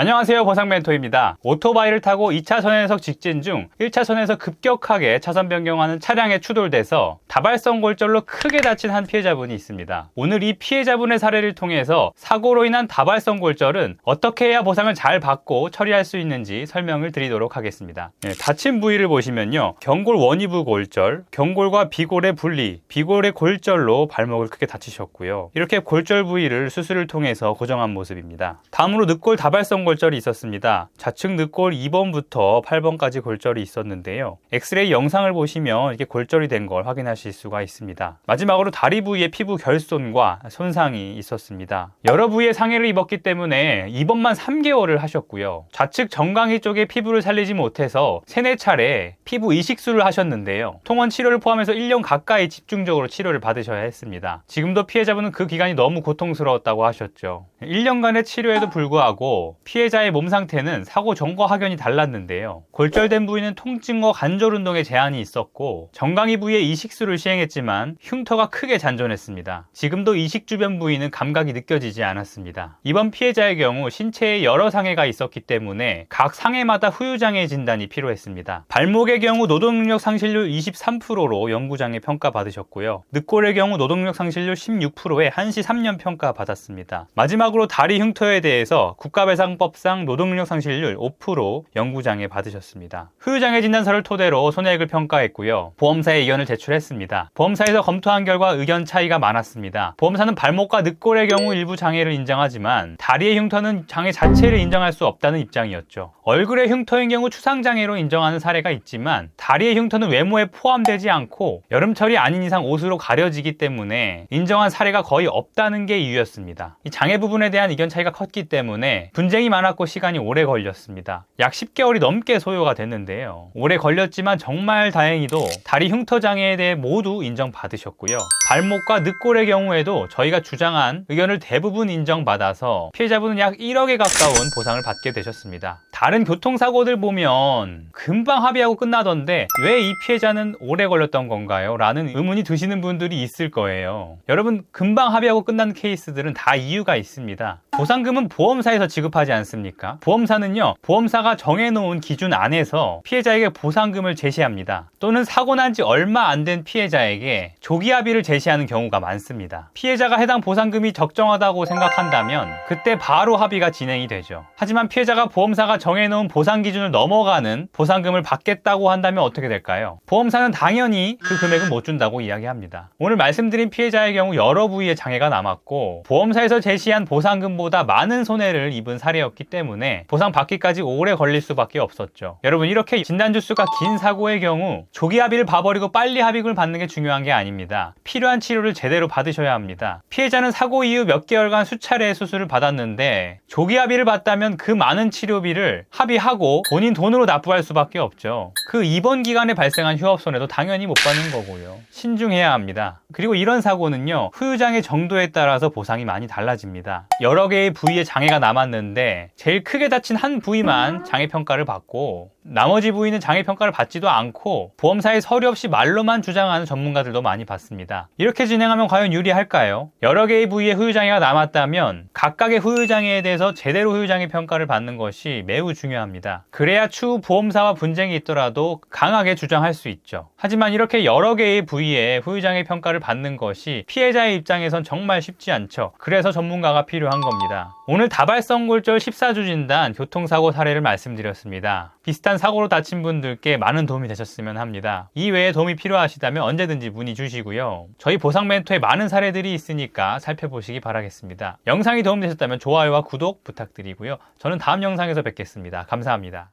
안녕하세요 보상 멘토입니다. 오토바이를 타고 2차선에서 직진 중 1차선에서 급격하게 차선 변경하는 차량에 추돌돼서 다발성 골절로 크게 다친 한 피해자분이 있습니다. 오늘 이 피해자분의 사례를 통해서 사고로 인한 다발성 골절은 어떻게 해야 보상을 잘 받고 처리할 수 있는지 설명을 드리도록 하겠습니다. 네, 다친 부위를 보시면요. 경골 원위부 골절, 경골과 비골의 분리, 비골의 골절로 발목을 크게 다치셨고요. 이렇게 골절 부위를 수술을 통해서 고정한 모습입니다. 다음으로 늑골 다발성 골절 이 있었습니다. 좌측 늑골 2번부터 8번까지 골절이 있었는데요. 엑스레이 영상을 보시면 이렇게 골절이 된 걸 확인하실 수가 있습니다. 마지막으로 다리 부위에 피부 결손과 손상이 있었습니다. 여러 부위에 상해를 입었기 때문에 입원만 3개월을 하셨고요. 좌측 정강이 쪽에 피부를 살리지 못해서 3, 4차례 피부 이식술을 하셨는데요. 통원 치료를 포함해서 1년 가까이 집중적으로 치료를 받으셔야 했습니다. 지금도 피해자분은 그 기간이 너무 고통스러웠다고 하셨죠. 1년간의 치료에도 불구하고 피해자의 몸 상태는 사고 전과 확연히 달랐는데요. 골절된 부위는 통증과 관절 운동에 제한이 있었고 정강이 부위에 이식술을 시행했지만 흉터가 크게 잔존했습니다. 지금도 이식 주변 부위는 감각이 느껴지지 않았습니다. 이번 피해자의 경우 신체에 여러 상해가 있었기 때문에 각 상해마다 후유장애 진단이 필요했습니다. 발목의 경우 노동력 상실률 23%로 연구장애 평가 받으셨고요. 늑골의 경우 노동력 상실률 16%에 한시 3년 평가 받았습니다. 마지막 으로 다리 흉터에 대해서 국가배상법상 노동력 상실률 5% 연구장애 받으셨습니다. 후유장애 진단서를 토대로 손해액을 평가했고요. 보험사에 의견을 제출했습니다. 보험사에서 검토한 결과 의견 차이가 많았습니다. 보험사는 발목과 늑골의 경우 일부 장애를 인정하지만 다리의 흉터는 장애 자체를 인정할 수 없다는 입장이었죠. 얼굴의 흉터인 경우 추상장애로 인정하는 사례가 있지만 다리의 흉터는 외모에 포함되지 않고 여름철이 아닌 이상 옷으로 가려지기 때문에 인정한 사례가 거의 없다는 게 이유였습니다. 이 장애 부분 에 대한 의견 차이가 컸기 때문에 분쟁이 많았고 시간이 오래 걸렸습니다. 약 10개월이 넘게 소요가 됐는데요. 오래 걸렸지만 정말 다행히도 다리 흉터 장애에 대해 모두 인정받으셨고요. 발목과 늑골의 경우에도 저희가 주장한 의견을 대부분 인정받아서 피해자분은 약 1억에 가까운 보상을 받게 되셨습니다. 다른 교통사고들 보면 금방 합의하고 끝나던데 왜 이 피해자는 오래 걸렸던 건가요? 라는 의문이 드시는 분들이 있을 거예요. 여러분, 금방 합의하고 끝난 케이스들은 다 이유가 있습니다. 보상금은 보험사에서 지급하지 않습니까? 보험사는요, 보험사가 정해놓은 기준 안에서 피해자에게 보상금을 제시합니다. 또는 사고 난 지 얼마 안 된 피해자에게 조기 합의를 제시하는 경우가 많습니다. 피해자가 해당 보상금이 적정하다고 생각한다면 그때 바로 합의가 진행이 되죠. 하지만 피해자가 보험사가 정 해놓은 보상 기준을 넘어가는 보상금을 받겠다고 한다면 어떻게 될까요? 보험사는 당연히 그 금액은 못 준다고 이야기합니다. 오늘 말씀드린 피해자의 경우 여러 부위에 장애가 남았고 보험사에서 제시한 보상금보다 많은 손해를 입은 사례였기 때문에 보상 받기까지 오래 걸릴 수밖에 없었죠. 여러분 이렇게 진단 주 수가 긴 사고의 경우 조기 합의를 봐버리고 빨리 합의금을 받는 게 중요한 게 아닙니다. 필요한 치료를 제대로 받으셔야 합니다. 피해자는 사고 이후 몇 개월간 수차례 수술을 받았는데 조기 합의를 받다면 그 많은 치료비를 합의하고 본인 돈으로 납부할 수밖에 없죠. 그 입원 기간에 발생한 휴업 손해도 당연히 못 받는 거고요. 신중해야 합니다. 그리고 이런 사고는요 후유장애 정도에 따라서 보상이 많이 달라집니다. 여러 개의 부위에 장애가 남았는데 제일 크게 다친 한 부위만 장애 평가를 받고 나머지 부위는 장애 평가를 받지도 않고 보험사의 서류 없이 말로만 주장하는 전문가들도 많이 봤습니다. 이렇게 진행하면 과연 유리할까요? 여러 개의 부위에 후유장애가 남았다면 각각의 후유장애에 대해서 제대로 후유장애 평가를 받는 것이 중요합니다. 그래야 추후 보험사와 분쟁이 있더라도 강하게 주장할 수 있죠. 하지만 이렇게 여러 개의 부위에 후유장애 평가를 받는 것이 피해자의 입장에선 정말 쉽지 않죠. 그래서 전문가가 필요한 겁니다. 오늘 다발성 골절 14주 진단 교통사고 사례를 말씀드렸습니다. 비슷한 사고로 다친 분들께 많은 도움이 되셨으면 합니다. 이 외에 도움이 필요하시다면 언제든지 문의 주시고요. 저희 보상 멘토에 많은 사례들이 있으니까 살펴보시기 바라겠습니다. 영상이 도움되셨다면 좋아요와 구독 부탁드리고요. 저는 다음 영상에서 뵙겠습니다. 감사합니다.